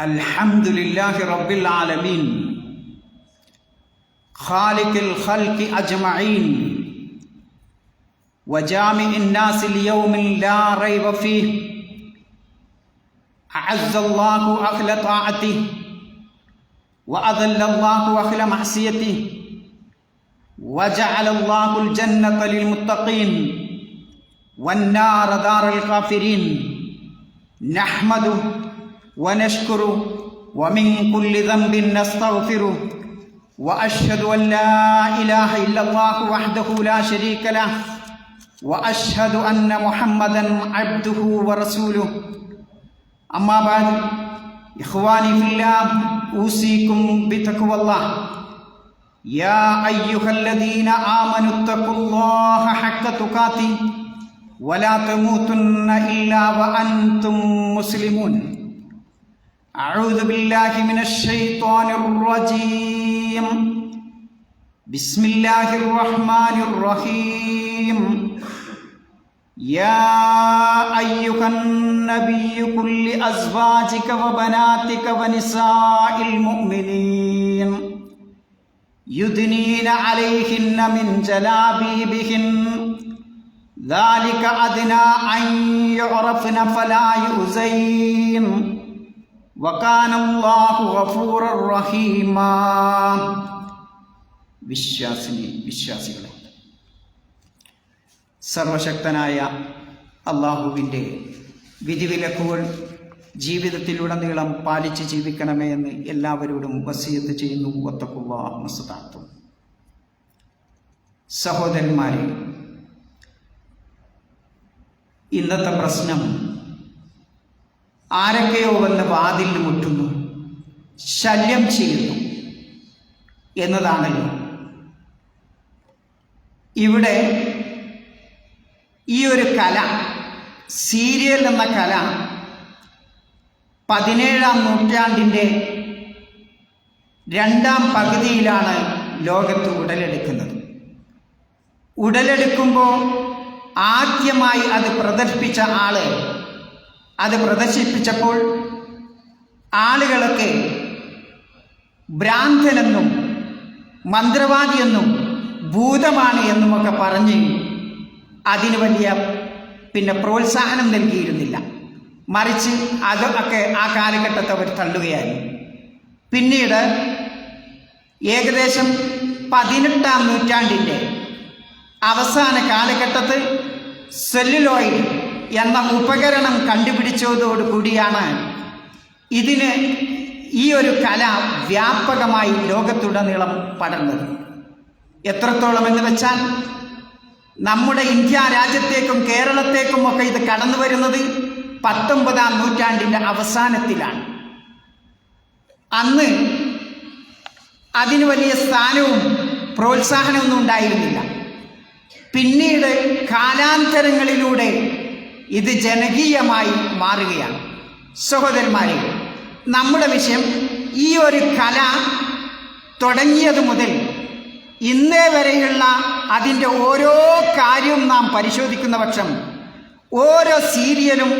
الحمد لله رب العالمين خالق الخلق أجمعين وجامع الناس اليوم لا ريب فيه أعز الله أهل طاعته وأذل الله أهل معصيته وجعل الله الجنة للمتقين والنار دار الكافرين. نحمده ونشكره ومن كل ذنب نستغفره وأشهد أن لا إله إلا الله وحده لا شريك له وأشهد أن محمدا عبده ورسوله. أما بعد إخواني في الله أوصيكم بتقوى الله. يا ايها الذين امنوا اتقوا الله حق تقاته ولا تموتن الا وانتم مسلمون أعوذ بالله من الشيطان الرجيم بسم الله الرحمن الرحيم يا أيها النبي قل لأزواجك وبناتك ونساء المؤمنين يدنين عليهن من جلابيبهن ذلك أدنى أن يعرفن فلا يؤذين وكان الله غفورا رحيما വിശ്വാസിനി വിശ്വാസികളെ സർവശക്തനായ അള്ളാഹുവിൻ്റെ വിധിവിലക്കുകൾ ജീവിതത്തിലുടനീളം പാലിച്ച് ജീവിക്കണമേ എന്ന് എല്ലാവരോടും വസീയത്ത് ചെയ്യുന്നു. ഒത്തക്കുള്ള മസ്താത്തും സഹോദരന്മാരെ ഇന്നത്തെ പ്രശ്നം ആരൊക്കെയോ വന്ന് വാതിൽ മുട്ടുന്നു ശല്യം ചെയ്യുന്നു എന്നതാണല്ലോ. ഇവിടെ ഈ ഒരു കല സീരിയൽ എന്ന കല പതിനേഴാം നൂറ്റാണ്ടിന്റെ രണ്ടാം പകുതിയിലാണ് ലോകത്ത് ഉടലെടുക്കുന്നത്. ഉടലെടുക്കുമ്പോൾ ആദ്യമായി അത് പ്രദർശിപ്പിച്ച ആൾ അത് പ്രദർശിപ്പിച്ചപ്പോൾ ആളുകളൊക്കെ ഭ്രാന്തനെന്നും മന്ത്രവാദിയെന്നും ഭൂതമാണ് എന്നുമൊക്കെ പറഞ്ഞ് അതിന് വലിയ പിന്നെ പ്രോത്സാഹനം നൽകിയിരുന്നില്ല. മറിച്ച് അത് ഒക്കെ ആ കാലഘട്ടത്തെ അവർ തള്ളുകയായിരുന്നു പിന്നീട് ഏകദേശം പതിനെട്ടാം നൂറ്റാണ്ടിന്റെ അവസാന കാലഘട്ടത്തിൽ സെല്ലുലോയിഡ് എന്ന ഉപകരണം കണ്ടുപിടിച്ചതോടുകൂടിയാണ് ഇതിന് ഈ ഒരു കല വ്യാപകമായി ലോകത്തുടനീളം പടർന്നത്. എത്രത്തോളം എന്ന് വെച്ചാൽ നമ്മുടെ ഇന്ത്യ രാജ്യത്തേക്കും കേരളത്തേക്കും ഒക്കെ ഇത് കടന്നു വരുന്നത് പത്തൊമ്പതാം നൂറ്റാണ്ടിന്റെ അവസാനത്തിലാണ്. അന്ന് അതിന് വലിയ സ്ഥാനവും പ്രോത്സാഹനമൊന്നും ഉണ്ടായിരുന്നില്ല. പിന്നീട് കാലാന്തരങ്ങളിലൂടെ ഇത് ജനകീയമായി മാറുകയാണ്. സഹോദരന്മാരെ നമ്മുടെ വിഷയം ഈ ഒരു കല തുടങ്ങിയത് മുതൽ ഇന്നേ വരെയുള്ള അതിന്റെ ഓരോ കാര്യവും നാം പരിശോധിക്കുന്ന പക്ഷം ഓരോ സീരിയലും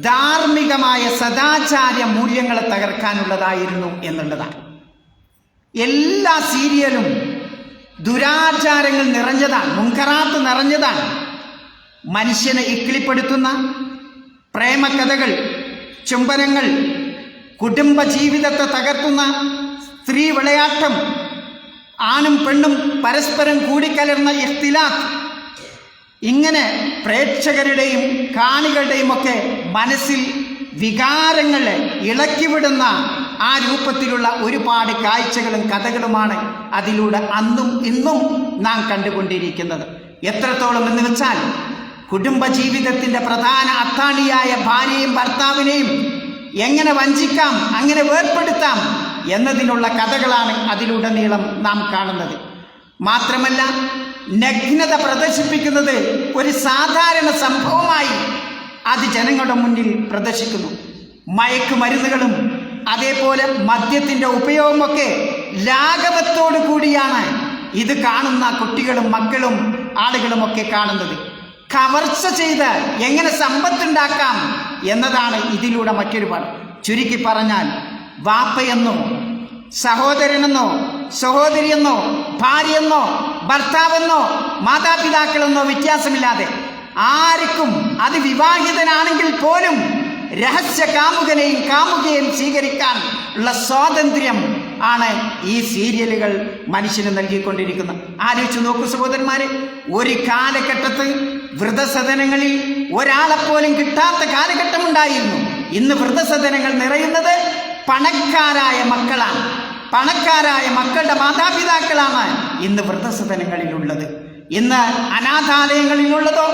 ധാർമ്മികമായ സദാചാര മൂല്യങ്ങളെ തകർക്കാനുള്ളതായിരുന്നു എന്നുള്ളതാണ്. എല്ലാ സീരിയലും ദുരാചാരങ്ങൾ നിറഞ്ഞതാണ് മുൻകറാത്ത് നിറഞ്ഞതാണ്. മനുഷ്യനെ ഇക്കിളിപ്പെടുത്തുന്ന പ്രേമകഥകൾ ചുംബനങ്ങൾ കുടുംബ ജീവിതത്തെ തകർത്തുന്ന സ്ത്രീ വിളയാട്ടം ആണും പെണ്ണും പരസ്പരം കൂടിക്കലർന്ന ഇഖ്തിലാഖ് ഇങ്ങനെ പ്രേക്ഷകരുടെയും കാണികളുടെയും ഒക്കെ മനസ്സിൽ വികാരങ്ങളെ ഇളക്കിവിടുന്ന ആ രൂപത്തിലുള്ള ഒരുപാട് കാഴ്ചകളും കഥകളുമാണ് അതിലൂടെ അന്നും ഇന്നും നാം കണ്ടുകൊണ്ടിരിക്കുന്നത്. എത്രത്തോളം എന്ന് വെച്ചാൽ കുടുംബജീവിതത്തിന്റെ പ്രധാന അത്താണിയായ ഭാര്യയും ഭർത്താവിനെയും എങ്ങനെ വഞ്ചിക്കാം അങ്ങനെ വേർപ്പെടുത്താം എന്നതിനുള്ള കഥകളാണ് അതിലുടനീളം നാം കാണുന്നത്. മാത്രമല്ല നഗ്നത പ്രദർശിപ്പിക്കുന്നത് ഒരു സാധാരണ സംഭവമായി അത് ജനങ്ങളുടെ മുന്നിൽ പ്രദർശിക്കുന്നു. മയക്കുമരുന്നുകളും അതേപോലെ മദ്യത്തിന്റെ ഉപയോഗമൊക്കെ ലാഘവത്തോടു കൂടിയാണ് ഇത് കാണുന്ന കുട്ടികളും മക്കളും ആളുകളുമൊക്കെ കാണുന്നത്. കവർച്ച ചെയ്ത് എങ്ങനെ സമ്പത്തുണ്ടാക്കാം എന്നതാണ് ഇതിലൂടെ മറ്റൊരു പാഠം. ചുരുക്കി പറഞ്ഞാൽ വാപ്പയെന്നോ സഹോദരനെന്നോ സഹോദരിയെന്നോ ഭാര്യയെന്നോ ഭർത്താവെന്നോ മാതാപിതാക്കളെന്നോ വ്യത്യാസമില്ലാതെ ആർക്കും അത് വിവാഹിതനാണെങ്കിൽ പോലും രഹസ്യ കാമുകനെയും കാമുകയും സ്വീകരിക്കാൻ ഉള്ള സ്വാതന്ത്ര്യം ആണ് ഈ സീരിയലുകൾ മനുഷ്യന് നൽകിക്കൊണ്ടിരിക്കുന്നത്. ആലോചിച്ച് നോക്കൂ സഹോദരന്മാരെ ഒരു കാലഘട്ടത്ത് വൃതസദനങ്ങളിൽ ഒരാളെപ്പോലും കിട്ടാത്ത കാലഘട്ടമുണ്ടായിരുന്നു. ഇന്ന് വൃതസദനങ്ങൾ നിറയുന്നത് പണക്കാരായ മക്കളാണ്. പണക്കാരായ മക്കളുടെ മാതാപിതാക്കളാണ് ഇന്ന് വൃദ്ധസദനങ്ങളിലുള്ളത്. ഇന്ന് അനാഥാലയങ്ങളിലുള്ളതോ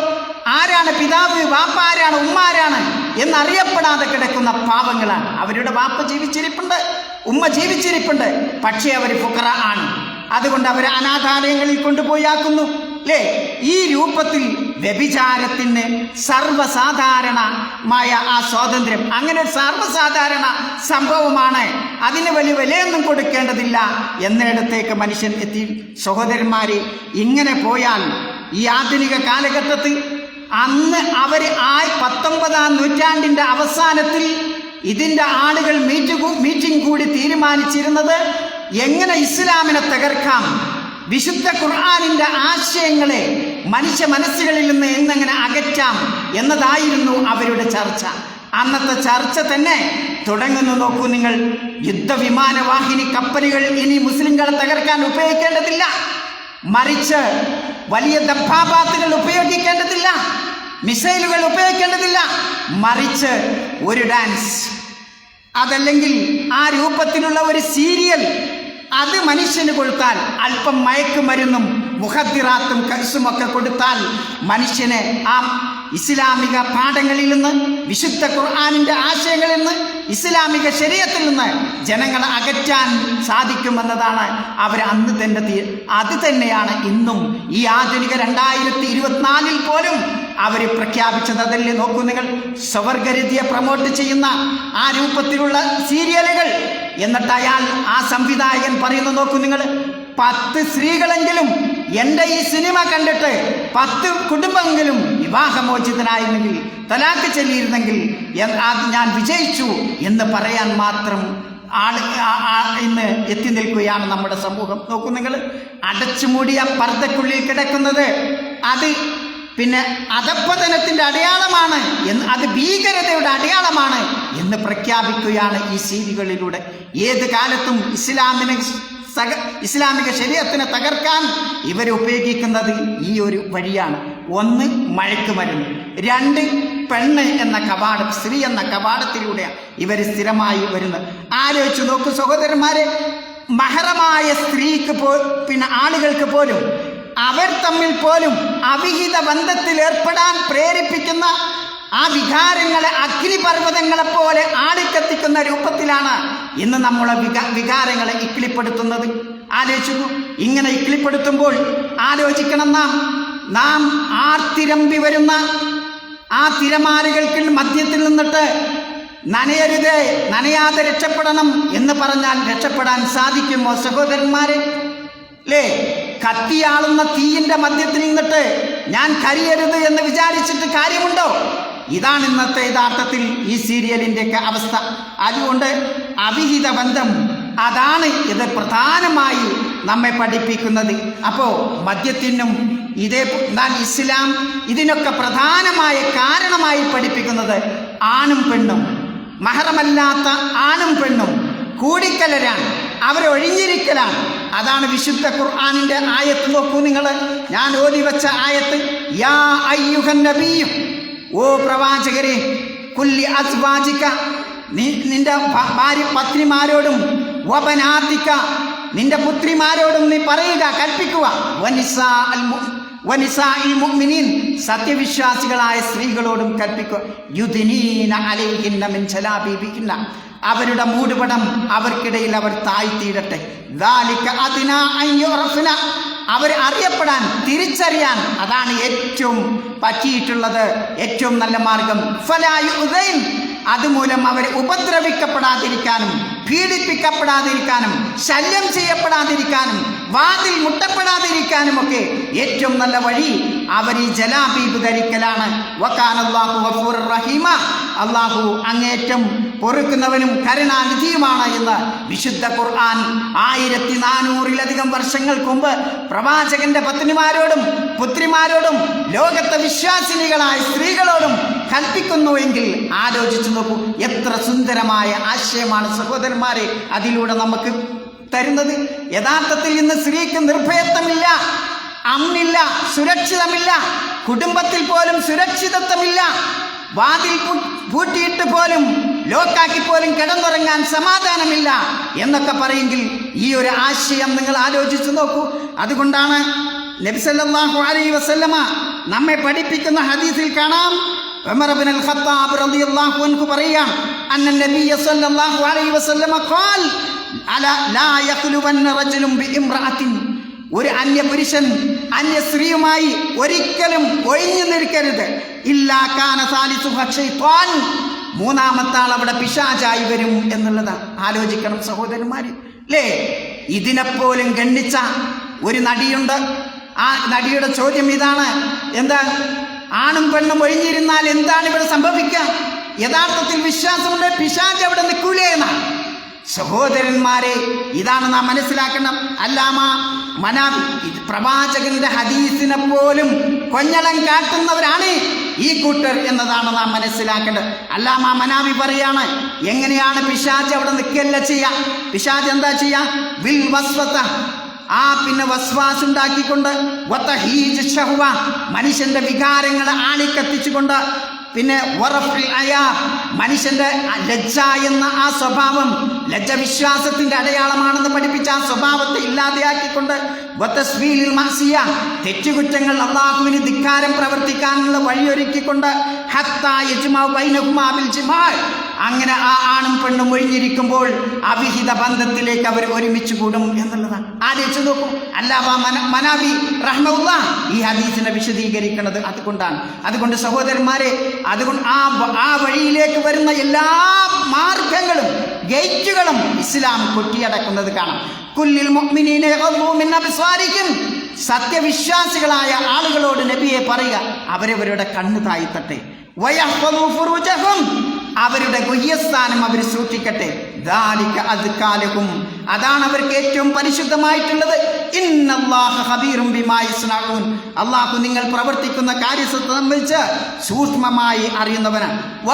ആരാണ് പിതാവ് വാപ്പ ആരാണ് ഉമ്മ ആരാണ് എന്നറിയപ്പെടാതെ കിടക്കുന്ന പാവങ്ങളാണ്. അവരുടെ വാപ്പ ജീവിച്ചിരിപ്പുണ്ട് ഉമ്മ ജീവിച്ചിരിപ്പുണ്ട്. പക്ഷേ അവർ ഫുക്കറ ആണ്. അതുകൊണ്ട് അവർ അനാഥാലയങ്ങളിൽ കൊണ്ടുപോയാക്കുന്നു. അല്ലേ ഈ രൂപത്തിൽ വ്യഭിചാരത്തിന് സർവസാധാരണമായ ആ സ്വാതന്ത്ര്യം. അങ്ങനെ ഒരു സർവസാധാരണ സംഭവമാണ്. അതിന് വലിയ വിലയൊന്നും കൊടുക്കേണ്ടതില്ല എന്നിടത്തേക്ക് മനുഷ്യൻ എത്തി. സഹോദരന്മാരെ ഇങ്ങനെ പോയാൽ ഈ ആധുനിക കാലഘട്ടത്തിൽ അന്ന് അവർ ആ പത്തൊമ്പതാം നൂറ്റാണ്ടിന്റെ അവസാനത്തിൽ ഇതിന്റെ ആളുകൾ മീറ്റ് മീറ്റിംഗ് കൂടി തീരുമാനിച്ചിരുന്നത് എങ്ങനെ ഇസ്ലാമിനെ തകർക്കാം? വിശുദ്ധ ഖുർആാനിന്റെ ആശയങ്ങളെ മനുഷ്യ മനസ്സുകളിൽ നിന്ന് എന്നെങ്ങനെ അകറ്റാം എന്നതായിരുന്നു അവരുടെ ചർച്ച. അന്നത്തെ ചർച്ച തന്നെ തുടങ്ങുന്നു നോക്കൂ നിങ്ങൾ. യുദ്ധവിമാനവാഹിനി കപ്പലുകൾ ഇനി മുസ്ലിങ്ങളെ തകർക്കാൻ ഉപയോഗിക്കേണ്ടതില്ല. മറിച്ച് വലിയ ദഫാപാത്തുകൾ ഉപയോഗിക്കേണ്ടതില്ല. മിസൈലുകൾ ഉപയോഗിക്കേണ്ടതില്ല. മറിച്ച് ഒരു ഡാൻസ്. അതല്ലെങ്കിൽ ആ രൂപത്തിലുള്ള ഒരു സീരിയൽ അത് മനുഷ്യന് കൊടുത്താൽ അല്പം മയക്കുമരുന്നും മുഖത്തിറാത്തും കൈസുമൊക്കെ കൊടുത്താൽ മനുഷ്യനെ ആ ഇസ്ലാമിക പാഠങ്ങളിൽ നിന്ന് വിശുദ്ധ ഖുർആാനിന്റെ ആശയങ്ങളിൽ നിന്ന് ഇസ്ലാമിക ശരീരത്തിൽ നിന്ന് ജനങ്ങളെ അകറ്റാൻ സാധിക്കുമെന്നതാണ് അവർ അന്ന് തന്നെ അത് തന്നെയാണ് ഇന്നും ഈ ആധുനിക രണ്ടായിരത്തി ഇരുപത്തിനാലിൽ പോലും അവർ പ്രഖ്യാപിച്ചത്. അതല്ലേ നോക്കൂ നിങ്ങൾ സ്വവർഗരതിയെ പ്രൊമോട്ട് ചെയ്യുന്ന ആ രൂപത്തിലുള്ള സീരിയലുകൾ എന്നിട്ട് അയാൾ ആ സംവിധായകൻ പറയുന്നു നോക്കൂ നിങ്ങൾ പത്ത് സ്ത്രീകളെങ്കിലും എന്റെ ഈ സിനിമ കണ്ടിട്ട് പത്ത് കുടുംബമെങ്കിലും വിവാഹമോചിതനായിരുന്നെങ്കിൽ തലാക്ക് ചെല്ലിയിരുന്നെങ്കിൽ അത് ഞാൻ വിജയിച്ചു എന്ന് പറയാൻ മാത്രം ആൾ ആ- ആ- ഇന്ന് എത്തി നിൽക്കുകയാണ് നമ്മുടെ സമൂഹം. നോക്കൂ നിങ്ങൾ അടച്ചുമൂടിയ പർദ്ദക്കുള്ളിൽ കിടക്കുന്നത് അത് പിന്നെ അധപ്പതനത്തിന്റെ അടയാളമാണ് എന്ന് അത് ഭീകരതയുടെ അടയാളമാണ് എന്ന് പ്രഖ്യാപിക്കുകയാണ് ഈ സീരികളിലൂടെ ഏത് കാലത്തും ഇസ്ലാമിനെ സക ഇസ്ലാമിക ശരീരത്തിനെ തകർക്കാൻ ഇവർ ഉപയോഗിക്കുന്നത് ഈ ഒരു വഴിയാണ്. ഒന്ന് മഴയ്ക്ക് മരുന്ന്. രണ്ട് പെണ്ണ് എന്ന കവാടം സ്ത്രീ എന്ന കവാടത്തിലൂടെയാണ് ഇവർ സ്ഥിരമായി വരുന്നത്. ആലോചിച്ച് നോക്കൂ സഹോദരന്മാരെ മഹറമായ സ്ത്രീക്ക് പോ പിന്നെ ആളുകൾക്ക് പോലും അവർ തമ്മിൽ പോലും അവിഹിത ബന്ധത്തിൽ ഏർപ്പെടാൻ പ്രേരിപ്പിക്കുന്ന ആ വികാരങ്ങളെ അഗ്നിപർവതങ്ങളെ പോലെ ആളിക്കത്തിക്കുന്ന രൂപത്തിലാണ് ഇന്ന് നമ്മളെ വിക വികാരങ്ങളെ ഇക്കിളിപ്പെടുത്തുന്നത്. ആലോചിച്ചു ഇങ്ങനെ ഇക്കിളിപ്പെടുത്തുമ്പോൾ ആലോചിക്കണം നാം. നാം ആർത്തിരമ്പി വരുന്ന ആ തിരമാലകൾക്ക് മധ്യത്തിൽ നിന്നിട്ട് നനയരുത് നനയാതെ രക്ഷപ്പെടണം എന്ന് പറഞ്ഞാൽ രക്ഷപ്പെടാൻ സാധിക്കുമോ സഹോദരന്മാരെ? കത്തിയാളുന്ന തീയിന്റെ മധ്യത്തിൽ നിന്നിട്ട് ഞാൻ കരിയരുത് എന്ന് വിചാരിച്ചിട്ട് കാര്യമുണ്ടോ? ഇതാണ് ഇന്നത്തെ യഥാർത്ഥത്തിൽ ഈ സീരിയലിന്റെയൊക്കെ അവസ്ഥ. അതുകൊണ്ട് അവിഹിത ബന്ധം അതാണ് ഇത് പ്രധാനമായി നമ്മെ പഠിപ്പിക്കുന്നത്. അപ്പോൾ മദ്യത്തിനും ഇതേ എന്നാൽ ഇസ്ലാം ഇതിനൊക്കെ പ്രധാനമായ കാരണമായി പഠിപ്പിക്കുന്നത് ആണും പെണ്ണും. മഹറമല്ലാത്ത ആണും പെണ്ണും. കൂടിക്കലരാണ്. അവരൊഴിഞ്ഞിരിക്കലാണ്. അതാണ് വിശുദ്ധ ഖുർആാനിന്റെ ആയത്ത്. നോക്കൂ നിങ്ങൾ ഞാൻ ഓതി വെച്ച ആയത്ത്. യാ അയ്യുഹൻ നബിയും. ഓ പ്രവാചകരെ കുല്ലി അസ്വാജിക്ക നീ നിന്റെ ഭാര്യ പത്നിമാരോടും വപനാത്തിക്ക നിന്റെ പുത്രിമാരോടും നീ പറയുക കൽപ്പിക്കുക. വനിസാ സത്യവിശ്വാസികളായ സ്ത്രീകളോടും കൽപ്പിക്കുക. യുദിനീന അലൈഹിന്ന മിൻ ജലാബീബിഹിന്ന. അവരുടെ മൂടുപടം അവർക്കിടയിൽ അവർ താഴ്ത്തിയിടട്ടെ. അവർ അറിയപ്പെടാൻ തിരിച്ചറിയാൻ അതാണ് ഏറ്റവും പറ്റിയിട്ടുള്ളത് ഏറ്റവും നല്ല മാർഗം. ഫലായി യുദൈൻ. അതുമൂലം അവർ ഉപദ്രവിക്കപ്പെടാതിരിക്കാനും പീഡിപ്പിക്കപ്പെടാതിരിക്കാനും ശല്യം ചെയ്യപ്പെടാതിരിക്കാനും വാതിൽ മുട്ടപ്പെടാതിരിക്കാനുമൊക്കെ ഏറ്റവും നല്ല വഴി അവർ ഈ ജലാബീബ് ധരിക്കലാണ്. വക്കാൻ അള്ളാഹു റഹീമ. അള്ളാഹു അങ്ങേറ്റം പൊറുക്കുന്നവനും കരുണാനിധിയുമാണ് എന്ന് വിശുദ്ധ ഖുർആൻ ആയിരത്തി നാനൂറിലധികം വർഷങ്ങൾക്ക് മുമ്പ് പ്രവാചകന്റെ പത്നിമാരോടും പുത്രിമാരോടും ലോകത്തെ വിശ്വാസിനികളായ സ്ത്രീകളോടും കൽപ്പിക്കുന്നു എങ്കിൽ ആലോചിച്ചു നോക്കൂ എത്ര സുന്ദരമായ ആശയമാണ് സഹോദരന്മാരെ അതിലൂടെ നമുക്ക് തരുന്നത്. യഥാർത്ഥത്തിൽ ഇന്ന് സ്ത്രീക്ക് നിർഭയത്വമില്ല അമ്മില്ല സുരക്ഷിതമില്ല കുടുംബത്തിൽ പോലും സുരക്ഷിതത്വമില്ല. വാതിൽ പൂട്ടിയിട്ട് പോലും ലോക്കാക്കി പോലും കിടന്നുറങ്ങാൻ സമാധാനമില്ല എന്നൊക്കെ പറയെങ്കിൽ ഈ ഒരു ആശയം നിങ്ങൾ ആലോചിച്ചു നോക്കൂ. അതുകൊണ്ടാണ് നബിസല്ലാഹു അലൈ വസല്ലമ നമ്മെ പഠിപ്പിക്കുന്ന ഹദീസിൽ കാണാം. ബിഇംറഅത്തിൻ ഒരു അന്യ പുരുഷൻ അന്യ സ്ത്രീയുമായി ഒരിക്കലും ഒഴിഞ്ഞു നിൽക്കരുത്. ഇല്ലാ കാന സാലിസുഹ ത്വാൻ മൂന്നാമത്തെ ആൾ അവിടെ പിശാചായി വരും എന്നുള്ളതാണ് ആലോചിക്കണം സഹോദരന്മാര്. അല്ലേ ഇതിനെപ്പോലും ഗണ്ണിച്ച ഒരു നടിയുണ്ട്. ആ നടിയുടെ ചോദ്യം ഇതാണ്. എന്താ? ആണും പെണ്ണും ഒഴിഞ്ഞിരുന്നാൽ എന്താണ് ഇവിടെ സംഭവിക്കുക? യഥാർത്ഥത്തിൽ വിശ്വാസമുണ്ട് പിശാജ് അവിടെ നിൽക്കൂലേ എന്നാണ്. സഹോദരന്മാരെ ഇതാണ് നാം മനസ്സിലാക്കണം അല്ലാമ മനാ പ്രവാചകന്റെ ഹദീസിനെ പോലും കൊഞ്ഞളം കാട്ടുന്നവരാണ് ഈ കൂട്ടർ എന്നതാണ് നാം മനസ്സിലാക്കേണ്ടത്. അല്ലാമ മനാവി പറയാണ് എങ്ങനെയാണ് പിശാജ് അവിടെ നിൽക്കല്ല ചെയ്യാ പിശാജ് എന്താ ചെയ്യാ വിൽ വസ്വത്ത ആ പിന്നെ വസ്വാസ് ഉണ്ടാക്കിക്കൊണ്ട് മനുഷ്യന്റെ വികാരങ്ങളെ ആണിക്കത്തിച്ചുകൊണ്ട് പിന്നെ മനുഷ്യന്റെ ലജ്ജ എന്ന ആ സ്വഭാവം ലജ്ജ വിശ്വാസത്തിന്റെ അടയാളമാണെന്ന് പഠിപ്പിച്ച ആ സ്വഭാവത്തെ ഇല്ലാതെയാക്കിക്കൊണ്ട് വത്തസ്വീലിൽ മാസിയ തെറ്റുകുറ്റങ്ങൾ അള്ളാഹുവിന് ധിക്കാരം പ്രവർത്തിക്കാനുള്ള വഴിയൊരുക്കിക്കൊണ്ട് അങ്ങനെ ആ ആണും പെണ്ണും ഒഴിഞ്ഞിരിക്കുമ്പോൾ അവിഹിത ബന്ധത്തിലേക്ക് അവർ ഒരുമിച്ച് കൂടും എന്നുള്ളതാണ്. ആലോചിച്ച് നോക്കും. അല്ലാഹ മന മനാബി റഹ്മുള്ള ഈ ഹദീസിനെ വിശദീകരിക്കുന്നത് അതുകൊണ്ടാണ്. അതുകൊണ്ട് സഹോദരന്മാരെ അതുകൊണ്ട് ആ ആ വഴിയിലേക്ക് വരുന്ന എല്ലാ മാർഗങ്ങളും ഗേറ്റുകളും ഇസ്ലാം കൊട്ടിയടക്കുന്നത് കാണാം. കുല്ലിൽ മിൻ അബ്സാരിഹിം. സത്യവിശ്വാസികളായ ആളുകളോട് നബിയെ പറയുക അവരവരുടെ കണ്ണു താഴ്ത്തട്ടെ. അവരുടെ ഗുഹ്യസ്ഥാനം അവർ സൂക്ഷിക്കട്ടെ. ദാലിക അതാണ് അവർക്ക് ഏറ്റവും പരിശുദ്ധമായിട്ടുള്ളത്. അള്ളാഹു നിങ്ങൾ പ്രവർത്തിക്കുന്ന കാര്യത്തെ സംബന്ധിച്ച് സൂക്ഷ്മമായി അറിയുന്നവനാണ്.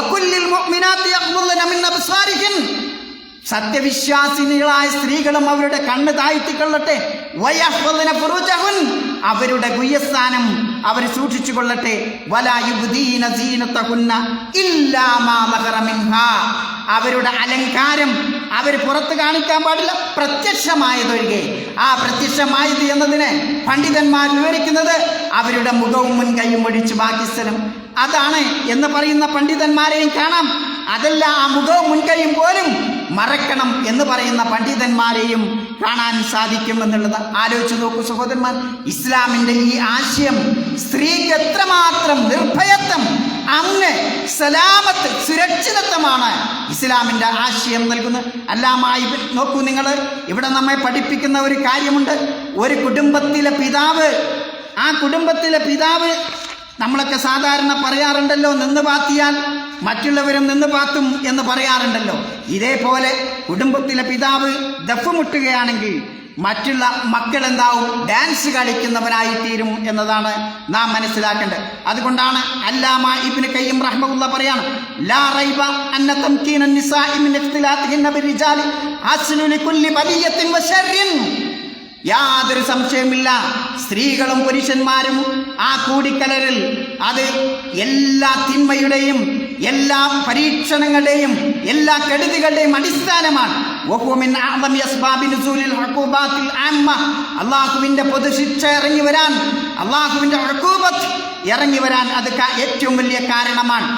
സത്യവിശ്വാസിനികളായ സ്ത്രീകളും അവരുടെ കണ്ണ് താഴ്ത്തിക്കൊള്ളട്ടെ അവരുടെ ഗുയസ്ഥാനം അവർ സൂക്ഷിച്ചു കൊള്ളട്ടെ. അവരുടെ അലങ്കാരം അവർ പുറത്ത് കാണിക്കാൻ പാടില്ല. പ്രത്യക്ഷമായതൊഴികെ. ആ പ്രത്യക്ഷമായത് എന്നതിന് പണ്ഡിതന്മാർ വിവരിക്കുന്നത് അവരുടെ മുഖവും മുൻകൈയും ഒഴിച്ച് ബാക്കി സ്ഥലം അതാണ് എന്ന് പറയുന്ന പണ്ഡിതന്മാരെയും കാണാം. അതല്ല ആ മുഖവും മുൻകൈയും പോലും മറക്കണം എന്ന് പറയുന്ന പണ്ഡിതന്മാരെയും കാണാൻ സാധിക്കും എന്നുള്ളത് ആലോചിച്ച് നോക്കൂ സഹോദരന്മാർ. ഇസ്ലാമിന്റെ ഈ ആശയം സ്ത്രീക്ക് എത്രമാത്രം നിർഭയത്വം അങ്ങ് സലാമത്ത് സുരക്ഷിതത്വമാണ് ഇസ്ലാമിന്റെ ആശയം നൽകുന്നത്. അല്ലാമായി നോക്കൂ നിങ്ങൾ ഇവിടെ നമ്മെ പഠിപ്പിക്കുന്ന ഒരു കാര്യമുണ്ട്. ഒരു കുടുംബത്തിലെ പിതാവ് ആ കുടുംബത്തിലെ പിതാവ് നമ്മളൊക്കെ സാധാരണ പറയാറുണ്ടല്ലോ നിന്ന് പാത്തിയാൽ മറ്റുള്ളവരും നിന്ന് പാത്തും എന്ന് പറയാറുണ്ടല്ലോ. ഇതേപോലെ കുടുംബത്തിലെ പിതാവ് ദഫ് മുട്ടുകയാണെങ്കിൽ മറ്റുള്ള മക്കൾ എന്താവും ഡാൻസ് കളിക്കുന്നവനായി തീരും എന്നതാണ് നാം മനസ്സിലാക്കേണ്ടത്. അതുകൊണ്ടാണ് അല്ലാമ ഇബിന് കയ്യം റഹ്മുള്ള പറയാണ് ലാ റൈബ അന്ന തംകീന നിസാഇ മിൻ വശർരിൻ യാതൊരു സംശയമില്ല സ്ത്രീകളും പുരുഷന്മാരും ആ കൂടിക്കലരിൽ അത് എല്ലാ തിന്മയുടെയും എല്ലാ പരീക്ഷണങ്ങളുടെയും എല്ലാ കെടുതികളുടെയും അടിസ്ഥാനമാണ്. അള്ളാഹുവിന്റെ പൊതുശിക്ഷ ഇറങ്ങി വരാൻ അള്ളാഹുവിന്റെ ഇറങ്ങി വരാൻ അത് ഏറ്റവും വലിയ കാരണമാണ്.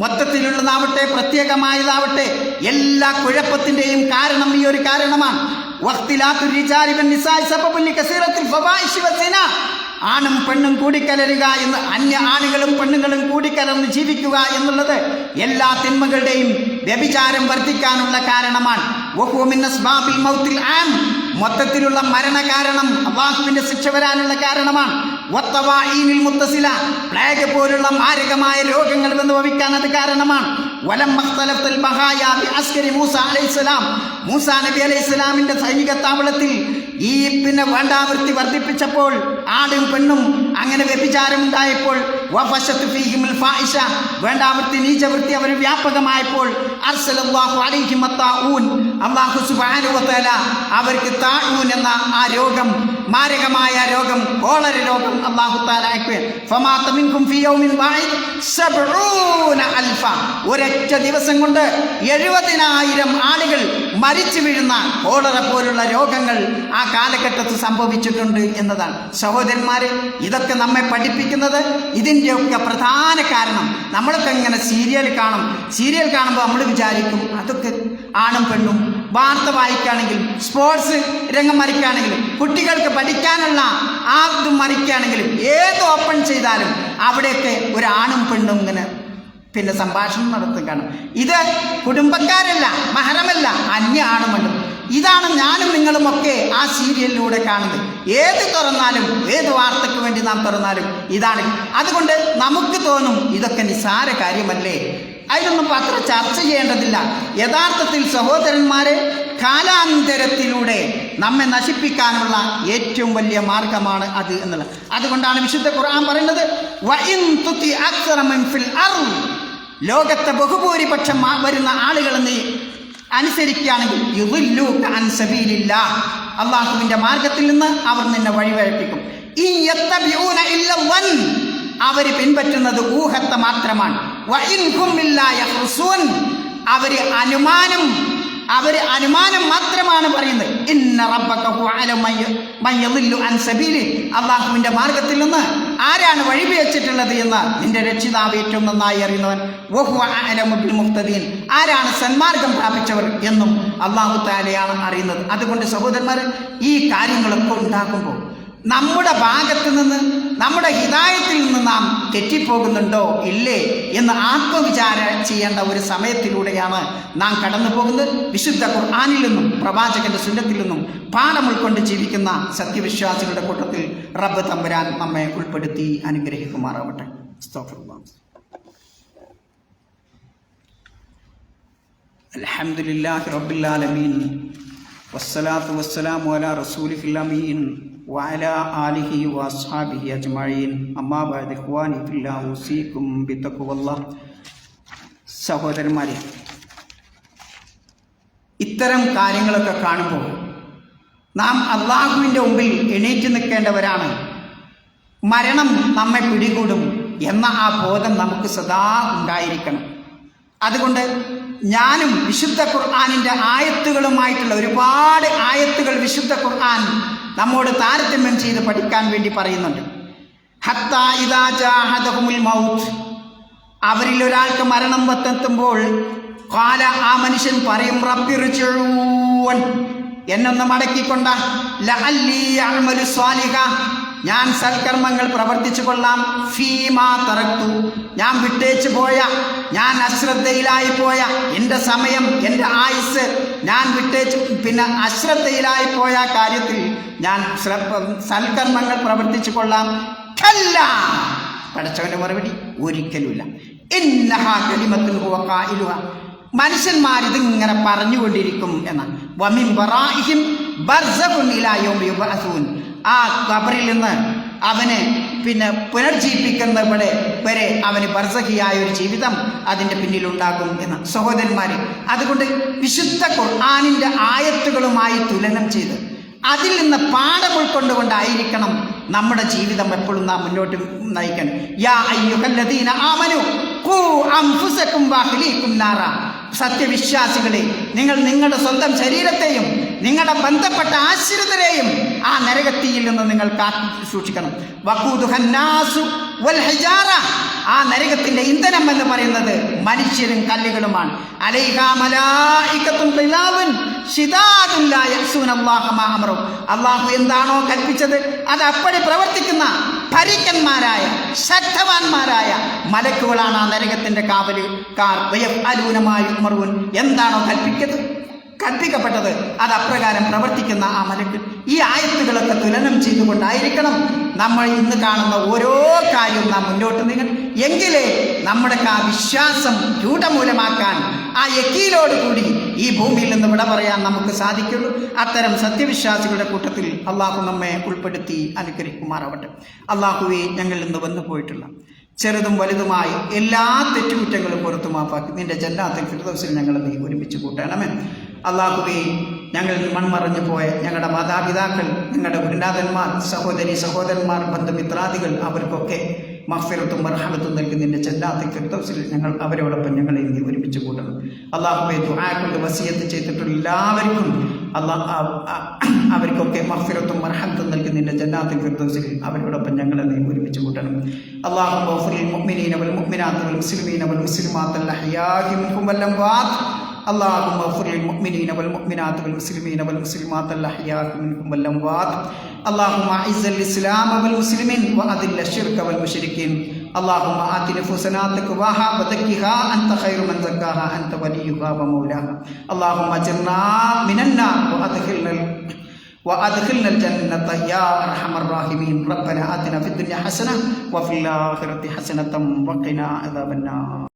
മൊത്തത്തിലുള്ളതാവട്ടെ പ്രത്യേകമായതാവട്ടെ എല്ലാ കുഴപ്പത്തിന്റെയും കാരണം ഈ ഒരു കാരണമാണ്. ആണും പെണ്ണും കൂടിക്കലരുക എന്ന് അന്യ ആണുങ്ങളും പെണ്ണുങ്ങളും കൂടിക്കലർന്ന് ജീവിക്കുക എന്നുള്ളത് എല്ലാ തിന്മകളുടെയും വ്യഭിചാരം വർദ്ധിക്കാനുള്ള കാരണമാണ്. മൊത്തത്തിലുള്ള മരണ കാരണം അള്ളാഹുവിന്റെ ശിക്ഷ വരാനുള്ള കാരണമാണ്. മുത്തസില പ്ലേഗ് പോലുള്ള മാരകമായ രോഗങ്ങൾ വന്ന് ഭവിക്കാൻ അത് കാരണമാണ്. മൂസ നബി അലൈഹിസ്സലാമിന്റെ സൈനിക താവളത്തിൽ ഈ പിന്നെ വേണ്ടാവൃത്തി വർദ്ധിപ്പിച്ചപ്പോൾ ആടും പെണ്ണും അങ്ങനെ വ്യഭിചാരം ഉണ്ടായപ്പോൾ വഫശത്ത് ഫീഹിമുൽ ഫാഹിഷ വേണ്ടാവൃത്തി നീചവൃത്തി അവർ വ്യാപകമായപ്പോൾ അലൈഹിം സുബ്ഹാനഹു വ അവർക്ക് താഴൂൻ എന്ന ആ രോഗം മാരകമായ രോഗം കോളര രോഗം അൽഫ. ഒരൊറ്റ ദിവസം കൊണ്ട് എഴുപതിനായിരം ആളുകൾ മരിച്ചു വീഴുന്ന കോളറ പോലുള്ള രോഗങ്ങൾ ആ കാലഘട്ടത്തിൽ സംഭവിച്ചിട്ടുണ്ട് എന്നതാണ്. സഹോദരന്മാരെ ഇതൊക്കെ നമ്മെ പഠിപ്പിക്കുന്നത് ഇതിന്റെയൊക്കെ പ്രധാന കാരണം. നമ്മളൊക്കെ ഇങ്ങനെ സീരിയൽ കാണും. സീരിയൽ കാണുമ്പോൾ നമ്മൾ വിചാരിക്കും അതൊക്കെ ആണും പെണ്ണും വാർത്ത വായിക്കുകയാണെങ്കിലും സ്പോർട്സ് രംഗം മറിക്കുകയാണെങ്കിലും കുട്ടികൾക്ക് പഠിക്കാനുള്ള ആ ഇതും മറിക്കുകയാണെങ്കിലും ഏത് ഓപ്പൺ ചെയ്താലും അവിടെയൊക്കെ ഒരാണും ആണും പെണ്ണും ഇങ്ങനെ പിന്നെ സംഭാഷണം നടത്തുകയാണ് ഇത് കുടുംബക്കാരല്ല മഹരമല്ല അന്യ ആണുമല്ലോ ഇതാണ് ഞാനും നിങ്ങളുമൊക്കെ ആ സീരിയലിലൂടെ കാണുന്നത്. ഏത് തുറന്നാലും ഏത് വാർത്തയ്ക്ക് വേണ്ടി നാം തുറന്നാലും ഇതാണ്. അതുകൊണ്ട് നമുക്ക് തോന്നും ഇതൊക്കെ നിസ്സാര കാര്യമല്ലേ? അതിനൊന്നും ഇപ്പം അത്ര ചർച്ച ചെയ്യേണ്ടതില്ല. യഥാർത്ഥത്തിൽ സഹോദരന്മാരെ കാലാന്തരത്തിലൂടെ നമ്മെ നശിപ്പിക്കാനുള്ള ഏറ്റവും വലിയ മാർഗമാണ് അത് എന്നുള്ളത്. അതുകൊണ്ടാണ് വിശുദ്ധ ഖുർആൻ പറയുന്നത് ലോകത്തെ ബഹുഭൂരിപക്ഷം വരുന്ന ആളുകൾ നീ അനുസരിക്കുകയാണെങ്കിൽ യുദില്ലൂക അൻ സബീലില്ലാ. അള്ളാഹുവിന്റെ മാർഗത്തിൽ നിന്ന് അവർ നിന്നെ വഴിവഴപ്പിക്കും. ഈ അവർ പിൻപറ്റുന്നത് ഊഹത്തെ മാത്രമാണ്. അവർ അനുമാനം അവർ അനുമാനം മാത്രമാണ് പറയുന്നത്. ഇന്ന റബ്ബക ഹുവ മയ്യ- മയ്യളില്ലു അൻ സബീലി. അള്ളാഹുവിന്റെ മാർഗത്തിൽ നിന്ന് ആരാണ് വഴിപിഴച്ചിട്ടുള്ളത് എന്ന് നിന്റെ രക്ഷിതാവ് ഏറ്റവും നന്നായി അറിയുന്നവൻ. ബിൽ മുഹ്തദീൻ. ആരാണ് സന്മാർഗം പ്രാപിച്ചവർ എന്നും അള്ളാഹു താലയാണ് അറിയുന്നത്. അതുകൊണ്ട് സഹോദരന്മാർ ഈ കാര്യങ്ങളൊക്കെ ഉണ്ടാക്കുമ്പോൾ നമ്മുടെ ഭാഗത്ത് നിന്ന് നമ്മുടെ ഹിതായത്തിൽ നിന്ന് നാം തെറ്റിപ്പോകുന്നുണ്ടോ? ഇല്ലേ? എന്ന് ആത്മവിചാര ചെയ്യേണ്ട ഒരു സമയത്തിലൂടെയാണ് നാം കടന്നു പോകുന്നത്. വിശുദ്ധ ഖുർആാനിൽ നിന്നും പ്രവാചകന്റെ സുന്നത്തിൽ നിന്നും പാഠം ഉൾക്കൊണ്ട് ജീവിക്കുന്ന സത്യവിശ്വാസികളുടെ കൂട്ടത്തിൽ റബ്ബ് തമ്പുരാൻ നമ്മെ ഉൾപ്പെടുത്തി അനുഗ്രഹിക്കുമാറാവട്ടെ. അലഹമുല്ലാ റബ്ബുല്ലാലമീൻ വസ്സലാത്തു വസ്സലാമു അലാ റസൂലി ഫില്ലമീൻ ആലിഹി വഅസ്ഹാബിഹി അജ്മഈൻ. അമ്മാ ബഅദ് സഹോദരന്മാരെ ഇത്തരം കാര്യങ്ങളൊക്കെ കാണുമ്പോൾ നാം അള്ളാഹുവിന്റെ മുമ്പിൽ എണീറ്റ് നിൽക്കേണ്ടവരാണ്. മരണം നമ്മെ പിടികൂടും എന്ന ആ ബോധം നമുക്ക് സദാ ഉണ്ടായിരിക്കണം. അതുകൊണ്ട് ഞാനും വിശുദ്ധ ഖുർആാനിന്റെ ആയത്തുകളുമായിട്ടുള്ള ഒരുപാട് ആയത്തുകൾ വിശുദ്ധ ഖുർആൻ നമ്മോട് താരതമ്യം ചെയ്ത് പഠിക്കാൻ വേണ്ടി പറയുന്നുണ്ട്. മൗത്ത്. അവരിൽ ഒരാൾക്ക് മരണം വത്തെത്തുമ്പോൾ കാല ആ മനുഷ്യൻ പറയും റബ്ബിർജിഊൻ എന്നൊന്ന് മടക്കിക്കൊണ്ട ഞാൻ സൽക്കർമ്മങ്ങൾ പ്രവർത്തിച്ചു കൊള്ളാം. ഫീമാ തറക്തു. ഞാൻ വിട്ടേച്ചു പോയ ഞാൻ അശ്രദ്ധയിലായി പോയ എന്റെ സമയം എന്റെ ആയുസ് ഞാൻ വിട്ടേച്ചു പിന്നെ അശ്രദ്ധയിലായി പോയ കാര്യത്തിൽ ഞാൻ സൽക്കർമ്മങ്ങൾ പ്രവർത്തിച്ചു കൊള്ളാം. കല്ല പഠിച്ചവന്റെ മറുപടി ഒരിക്കലുമില്ല. ഇന്നഹാ കലിമത്തുൽ ഹുവ. മനുഷ്യന്മാർ ഇതിങ്ങനെ പറഞ്ഞുകൊണ്ടിരിക്കും എന്നാണ്. വമിം വറാഇഹിം ബർസഖുൻ ഇലാ യൗമി. ആ ഖബറിൽ നിന്ന് അവന് പിന്നെ പുനർജീവിക്കുന്ന ഇവിടെ വരെ അവന് ബർസഖിയായ ഒരു ജീവിതം അതിന്റെ പിന്നിലുണ്ടാകും എന്ന് സഹോദരന്മാരെ. അതുകൊണ്ട് വിശുദ്ധ ഖുർആാനിന്റെ ആയത്തുകളുമായി തുലനം ചെയ്ത് അതിൽ നിന്ന് പാഠം ഉൾക്കൊണ്ടുകൊണ്ടായിരിക്കണം നമ്മുടെ ജീവിതം എപ്പോഴും നാം മുന്നോട്ട് നയിക്കണം യാ അയ്യുഹല്ലദീന സത്യവിശ്വാസികളെ നിങ്ങൾ നിങ്ങളുടെ സ്വന്തം ശരീരത്തെയും നിങ്ങളുടെ ബന്ധപ്പെട്ട ആശ്രിതരെയും ആ നരകത്തിയിൽ നിന്ന് നിങ്ങൾ കാത്തു സൂക്ഷിക്കണം. വക്കൂതുഹന്നാസു വൽ ഹജാറ ആ നരകത്തിന്റെ ഇന്ധനം എന്ന് പറയുന്നത് മനുഷ്യരും കല്ലുകളുമാണ്. അള്ളാഹു എന്താണോ കൽപ്പിച്ചത് അത് അപ്പടി പ്രവർത്തിക്കുന്ന ഭരിക്കന്മാരായ ശക്തവാന്മാരായ മലക്കുകളാണ് ആ നരകത്തിന്റെ കാവലുകാർ. എന്താണോ കൽപ്പിക്കുന്നത് കൽപ്പിക്കപ്പെട്ടത് അത് അപ്രകാരം പ്രവർത്തിക്കുന്ന ആ മലക്ക്. ഈ ആയത്തുകളൊക്കെ തുലനം ചെയ്തുകൊണ്ടായിരിക്കണം നമ്മൾ ഇന്ന് കാണുന്ന ഓരോ കാര്യവും നാം മുന്നോട്ട് നീങ്ങണം എങ്കിലേ നമ്മുടെ ആ വിശ്വാസം രൂഢമൂലമാക്കാൻ ആ യക്കീലോട് കൂടി ഈ ഭൂമിയിൽ നിന്ന് വിട പറയാൻ നമുക്ക് സാധിക്കുള്ളൂ. അത്തരം സത്യവിശ്വാസികളുടെ കൂട്ടത്തിൽ അള്ളാഹു നമ്മെ ഉൾപ്പെടുത്തി അനുഗ്രഹിക്കുമാറാവട്ടെ അള്ളാഹുവെ ഞങ്ങളിൽ നിന്ന് വന്നു പോയിട്ടുള്ള ചെറുതും വലുതുമായി എല്ലാ തെറ്റുകുറ്റങ്ങളും പുറത്തു മാപ്പാക്കി. നിന്റെ ജന്നാത്തിൽ ഫിർദൗസിൽ ഞങ്ങൾ നീ ഒരുമിച്ച് കൂട്ടണമേ. അള്ളാഹുബി ഞങ്ങൾ മൺമറഞ്ഞു പോയ ഞങ്ങളുടെ മാതാപിതാക്കൾ ഞങ്ങളുടെ ഗുരുനാഥന്മാർ സഹോദരി സഹോദരന്മാർ ബന്ധുമിത്രാദികൾ അവർക്കൊക്കെ മഹ്ഫിറത്തും മർഹമത്തും നൽകുന്നതിന്റെ ചെല്ലാത്ത ഫിർദൗസിൽ ഞങ്ങൾ അവരോടൊപ്പം ഞങ്ങളെ ഇനി ഒരുമിച്ച് കൂട്ടണം അള്ളാഹുബെ ദുആ വസീയത്ത് വസിയത്ത് ചെയ്തിട്ടുള്ള എല്ലാവർക്കും അള്ളാഹ് അവർക്കൊക്കെ മഹ്ഫിറത്തും മർഹമത്തും നൽകുന്നതിന്റെ ചെല്ലാത്ത ഫിർദൗസിൽ അവരോടൊപ്പം ഞങ്ങളെ നീ ഒരുമിച്ച് കൂട്ടണം അള്ളാഹു മുഅ്മിനീന വൽ മുസ്ലിമീനവൽ വൽ മുസ്ലിമീന വൽ മുസ്ലിമാത്ത് അൽ മിൻഹും വൽ اللهم اغفر للمؤمنين والمؤمنات والمسلمين والمسلمات الأحياء منهم والأموات. اللهم أعز الإسلام والمسلمين وأذل الشرك والمشركين. اللهم آت نفوسنا تقواها وزكها. أنت خير من زكاها. أنت وليها ومولاها. اللهم أجرنا من النار وأدخلنا وأدخلنا الجنة. يا أرحم الراحمين. ربنا آتنا في الدنيا حسنة وفي الآخرة حسنة وقنا عذاب النار.